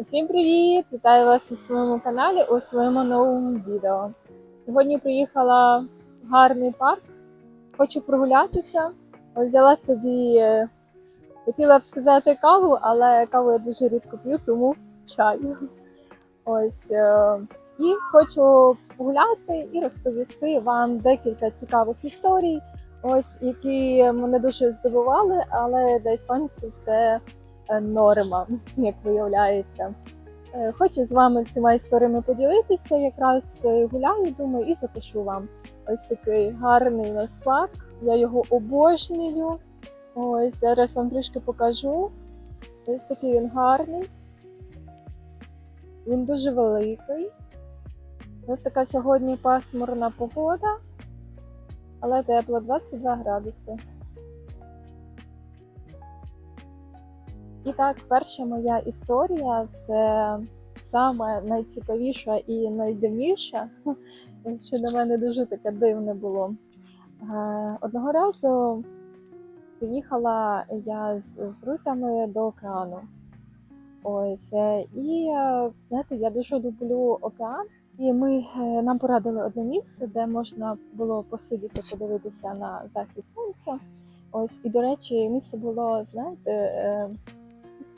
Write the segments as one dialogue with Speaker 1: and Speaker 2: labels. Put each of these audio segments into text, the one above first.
Speaker 1: Усім привіт! Вітаю вас у своєму каналі у своєму новому відео. Сьогодні приїхала в гарний парк. Хочу прогулятися. Взяла собі, е, хотіла б сказати каву, але каву я дуже рідко п'ю, тому чай. Ось е, і хочу погуляти і розповісти вам декілька цікавих історій, ось які мене дуже здивували, але для іспанців це норма, як виявляється. Е, Хочу з вами цими історіями поділитися. Якраз е, гуляю, думаю, і запишу вам. Ось такий гарний у. Я його обожнюю. Ось зараз вам трішки покажу. Ось такий він гарний. Він дуже великий. Ось така сьогодні пасмурна погода, але тепло 22 градуси. І так, перша моя історія це саме найцікавіша і найдивніша, що для мене дуже таке дивне було. Е, Одного разу поїхала я з, друзями до океану. Ось, е, і е, знаєте, я дуже люблю океан. І ми нам порадили одне місце, де можна було посидіти, подивитися на захід сонця. Ось, і до речі, місце було, знаєте,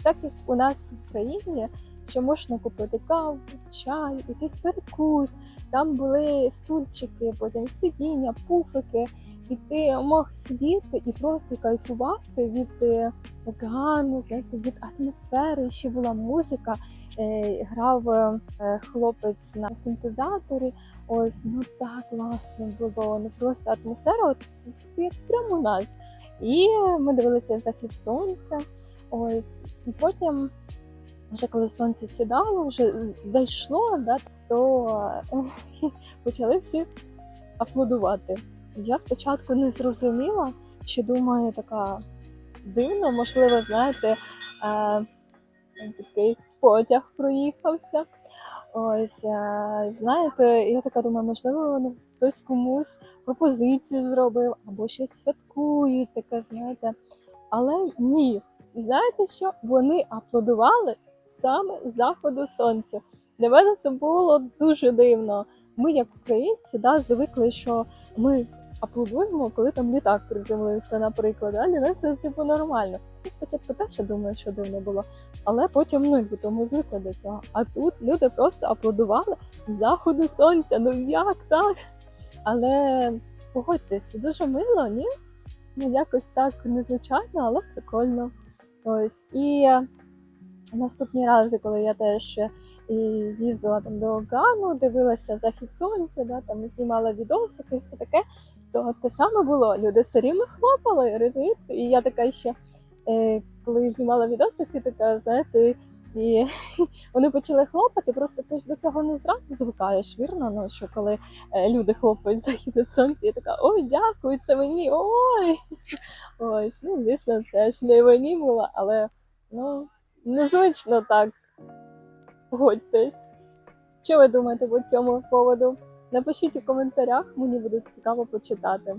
Speaker 1: так як у нас в країні, що можна купити каву, чай, якийсь перекус. Там були стульчики, потім сидіння, пуфики, і ти мог сидіти і просто кайфувати від е, океану, знаєте, від атмосфери. Ще була музика, е, грав е, хлопець на синтезаторі. Ось ну так класно було. Ну просто атмосфера, от як прямо у нас. І ми дивилися захід сонця. Ось, і потім, вже коли сонце сідало, вже зайшло, да, то почали всі аплодувати. Я спочатку не зрозуміла, що думаю, така дивно, можливо, знаєте, е, такий потяг проїхався. Ось, е, знаєте, я така думаю, можливо, ну, хтось комусь пропозицію зробив або щось святкують, таке, знаєте. Але ні, знаєте що? Вони аплодували саме заходу сонця. Для мене це було дуже дивно. Ми, як українці, да, звикли, що ми аплодуємо, коли там літак приземлився, наприклад. Да? Для нас це типу нормально. Я спочатку теж я думаю, що дивно було, але потім ну, ми звикли до цього. А тут люди просто аплодували заходу сонця. Ну як так? Але погодьтесь, дуже мило, ні? Ну, якось так незвичайно, але прикольно. Ось. І е, наступні рази, коли я теж е, їздила там до океану, дивилася захід сонця, да, там знімала відосики і все таке, то те саме було. Люди все рівно хлопали, розумієте? І я така ще, е, коли знімала відосики, така, знаєте, і вони почали хлопати, просто ти ж до цього не зразу звикаєш, вірно? Ну, що коли люди хлопають захід сонця, я така, ой, дякую, це мені, ой. Ось, ну, звісно, це ж не було, але ну, незвично так. Погодьтесь. Що ви думаєте по цьому поводу? Напишіть у коментарях, мені буде цікаво почитати.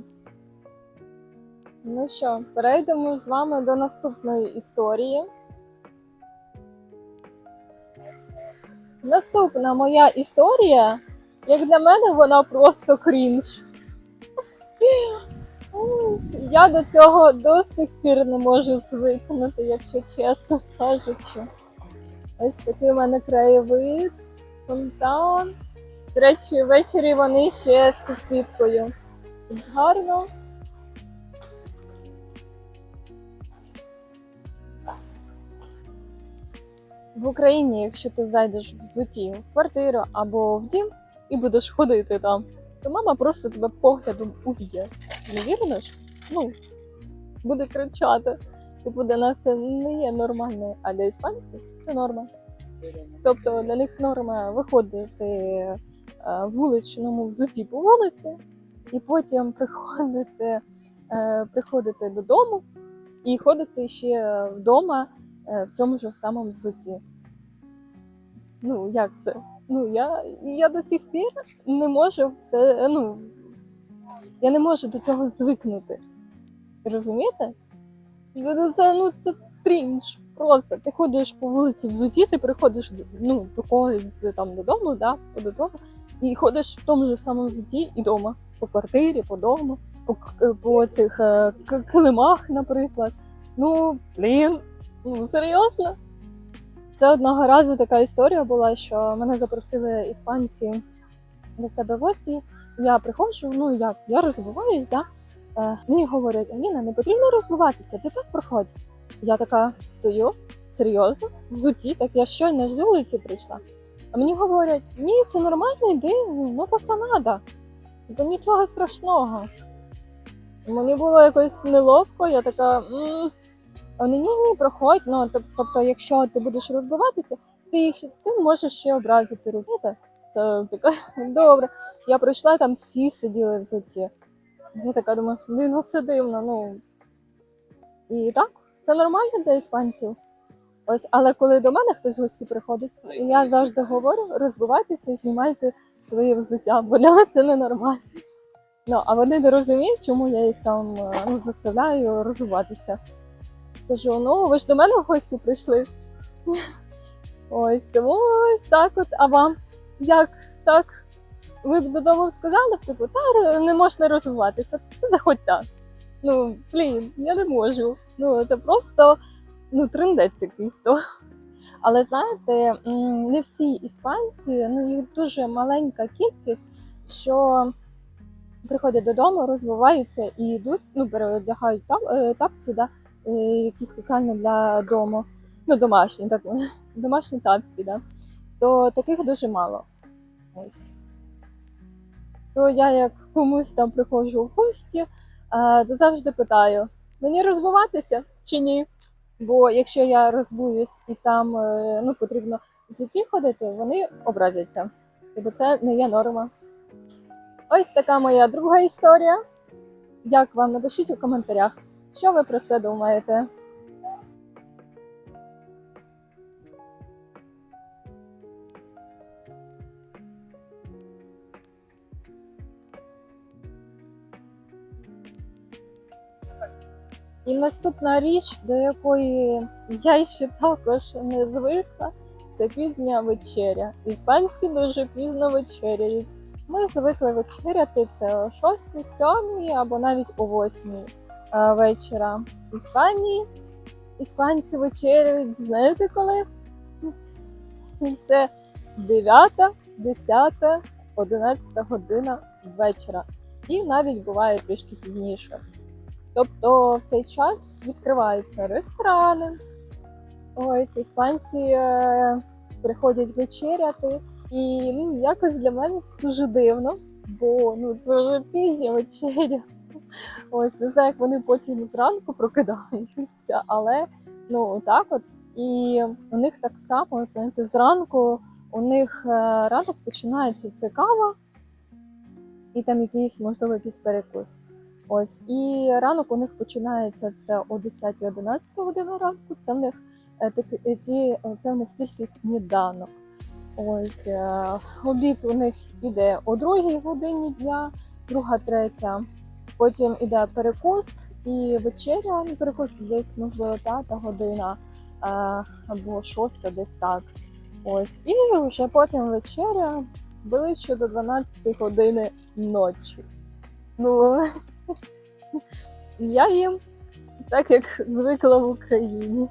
Speaker 1: Ну що, перейдемо з вами до наступної історії. Наступна моя історія, як для мене, вона просто крінж. Я до цього до сих пір не можу звикнути, якщо чесно кажучи. Ось такий у мене краєвид, фонтан. До речі, ввечері вони ще з підсвіткою. Гарно. В Україні, якщо ти зайдеш в взуті в квартиру або в дім і будеш ходити там, то мама просто тебе поглядом уб'є. Не віриш? Ну, буде кричати. Типу, для нас це не є нормально, а для іспанців це норма. Тобто для них норма виходити е, в вуличному взуті по вулиці, і потім приходити, е, приходити додому і ходити ще вдома е, в цьому ж самому взуті. Ну, як це? Ну, я, я до сих пір не можу в це, ну, я не можу до цього звикнути. Розумієте? Ну, Це, ну, це трінж. Просто ти ходиш по вулиці взуті, ти приходиш до- ну, до когось там додому, да, додому, і ходиш в тому ж самому взуті і вдома, по квартирі, по дому, по, по цих е, килимах, наприклад. Ну, блін, ну серйозно. Це одного разу така історія була, що мене запросили іспанці до себе в гості. Я приходжу, ну як, я розвиваюсь, да? Е, мені говорять, Аліна, не потрібно розбиватися, ти так проходь. Я така стою, серйозно, взуті, так я щойно з вулиці прийшла. А мені говорять, ні, це нормально, йди, ну пасанада. Типу нічого страшного. Мені було якось неловко, я така. Вони ні, ні, проходь. Ну, тобто, якщо ти будеш розбиватися, ти їх цим можеш ще образити, розумієте? Це така добре. Я прийшла, там всі сиділи в взутті. Я така думаю, блін, ну це дивно. Ну і так, це нормально для іспанців. Ось, але коли до мене хтось в гості приходить, я завжди говорю: розбивайтеся і знімайте своє взуття, бо для мене це ненормально. Ну, а вони не розуміють, чому я їх там е, ну, заставляю розвиватися. Кажу, ну ви ж до мене в гості прийшли. Ось тому ось так от. А вам як так? Ви б додому сказали типу, та не можна розвиватися, заходь так. Ну, блін, я не можу. Ну, це просто ну, трендець якийсь то. Але знаєте, не всі іспанці, ну їх дуже маленька кількість, що приходять додому, розвиваються і йдуть, ну, переодягають тап, е, тапці, да, е, які спеціально для дому, ну, домашні, так, домашні тапці, да, то таких дуже мало. Ось. То я як комусь там приходжу в гості, е, то завжди питаю: мені розбиватися чи ні? Бо якщо я розбуюсь і там е, ну, потрібно звідти ходити, вони образяться. Бо це не є норма. Ось така моя друга історія. Як вам напишіть у коментарях, що ви про це думаєте. І наступна річ, до якої я ще також не звикла, це пізня вечеря. Іспанці дуже пізно вечеряють. Ми звикли вечеряти це о 6, 7 або навіть о 8 е, вечора. Іспанії іспанці вечеряють, знаєте коли? Це 9, 10, 11 година вечора. І навіть буває трішки пізніше. Тобто в цей час відкриваються ресторани. Ось іспанці е, приходять вечеряти. І ну, якось для мене це дуже дивно, бо ну, це вже пізня вечеря. Ось не знаю, як вони потім зранку прокидаються, але ну так от. І у них так само, знаєте, зранку у них е, ранок починається це кава, і там якийсь, можливо, якийсь перекус. Ось і ранок у них починається це о 10-11 година ранку. Це в них е, е, ті, е, це в них тільки сніданок. Ось обід у них іде о 2 годині дня, друга, третя. Потім іде перекус і вечеря. Ну, Перекус десь можливо п'ята година або шоста, десь так. Ось і вже потім вечеря ближче до 12 години ночі. Ну я їм так, як звикла в Україні.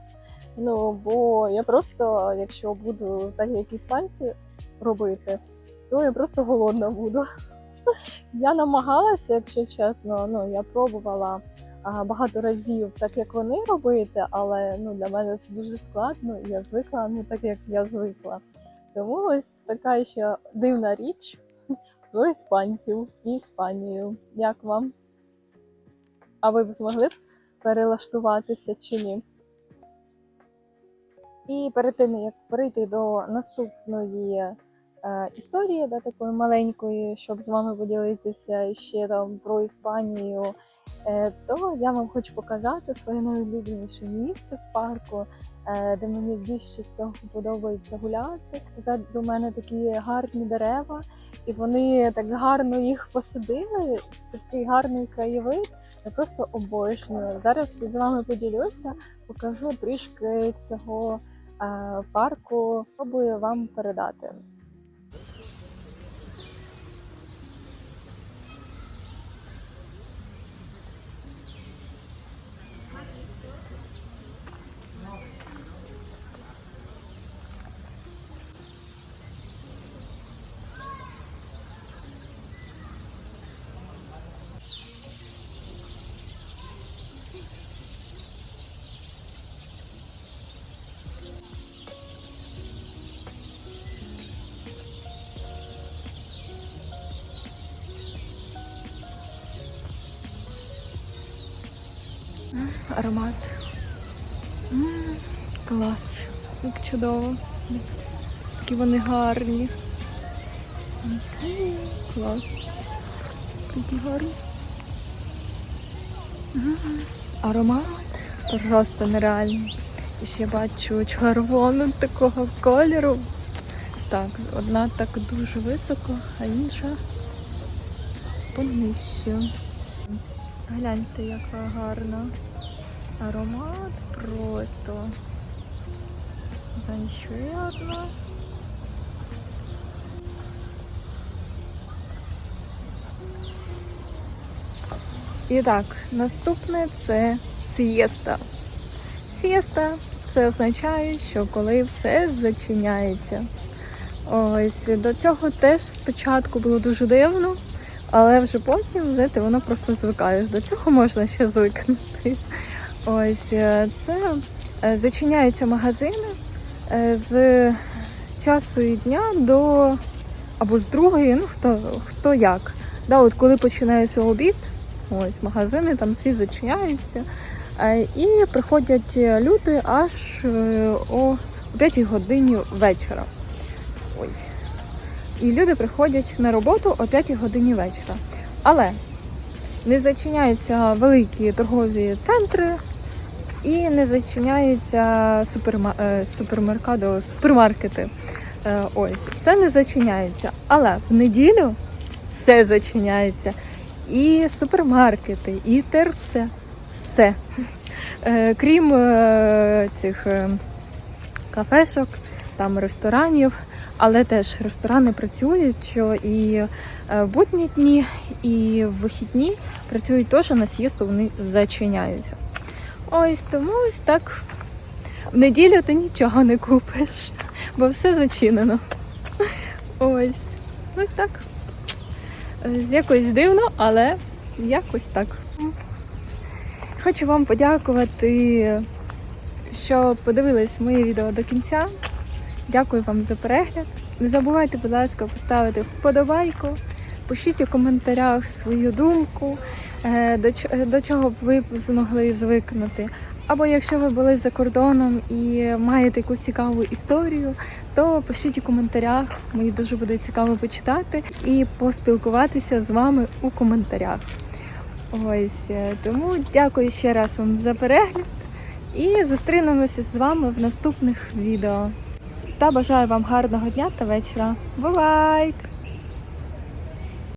Speaker 1: Ну, бо я просто, якщо буду так, як іспанці робити, то я просто голодна буду. Я намагалася, якщо чесно, ну я пробувала багато разів, так як вони робити, але ну, для мене це дуже складно, і я звикла не так, як я звикла. Тому ось така ще дивна річ до іспанців і Іспанію. Як вам? А ви б змогли б перелаштуватися чи ні? І перед тим як перейти до наступної е, історії, да, такої маленької, щоб з вами поділитися ще там про Іспанію, е, то я вам хочу показати своє найулюбленіше місце в парку, е, де мені більше всього подобається гуляти. Позаду мене такі гарні дерева, і вони так гарно їх посадили, такий гарний краєвид. Я просто обожнюю. Зараз з вами поділюся, покажу трішки цього е, парку. Спробую вам передати. Аромат. Клас. Як чудово. Такі вони гарні. М, Клас. Такі гарні. Аромат просто нереальний. І ще бачу червону такого кольору. Так, одна так дуже високо, а інша понижче. Гляньте, яка гарна. Аромат просто. Та ще одна. І так, наступне це сієста. Сієста це означає, що коли все зачиняється. Ось до цього теж спочатку було дуже дивно, але вже потім, знаєте, воно просто звикаєш. До цього можна ще звикнути. Ось е, це е, зачиняються магазини е, з, часу і дня до або з другої, ну хто, хто як. Да, от коли починається обід, ось магазини там всі зачиняються. І приходять люди аж о 5 годині вечора. Ой. І люди приходять на роботу о 5 годині вечора. Але не зачиняються великі торгові центри і не зачиняються суперма... е, супермеркадо, супермаркети. Е, Ось це не зачиняється. Але в неділю все зачиняється. І супермаркети, і ТРЦ. Все. Е, Крім цих кафешок, там ресторанів, але теж ресторани працюють, що і е, в будні дні, і в вихідні працюють теж на сієсту вони зачиняються. Ось тому ось так. В неділю ти нічого не купиш, бо все зачинено. Ось. Ось так. Е, Якось дивно, але якось так. Хочу вам подякувати, що подивились моє відео до кінця. Дякую вам за перегляд. Не забувайте, будь ласка, поставити вподобайку. Пишіть у коментарях свою думку, е, до, чого б ви змогли звикнути. Або якщо ви були за кордоном і маєте якусь цікаву історію, то пишіть у коментарях. Мені дуже буде цікаво почитати і поспілкуватися з вами у коментарях. Ось е, тому дякую ще раз вам за перегляд і зустрінемося з вами в наступних відео. Та бажаю вам гарного дня та вечора. Бувайте!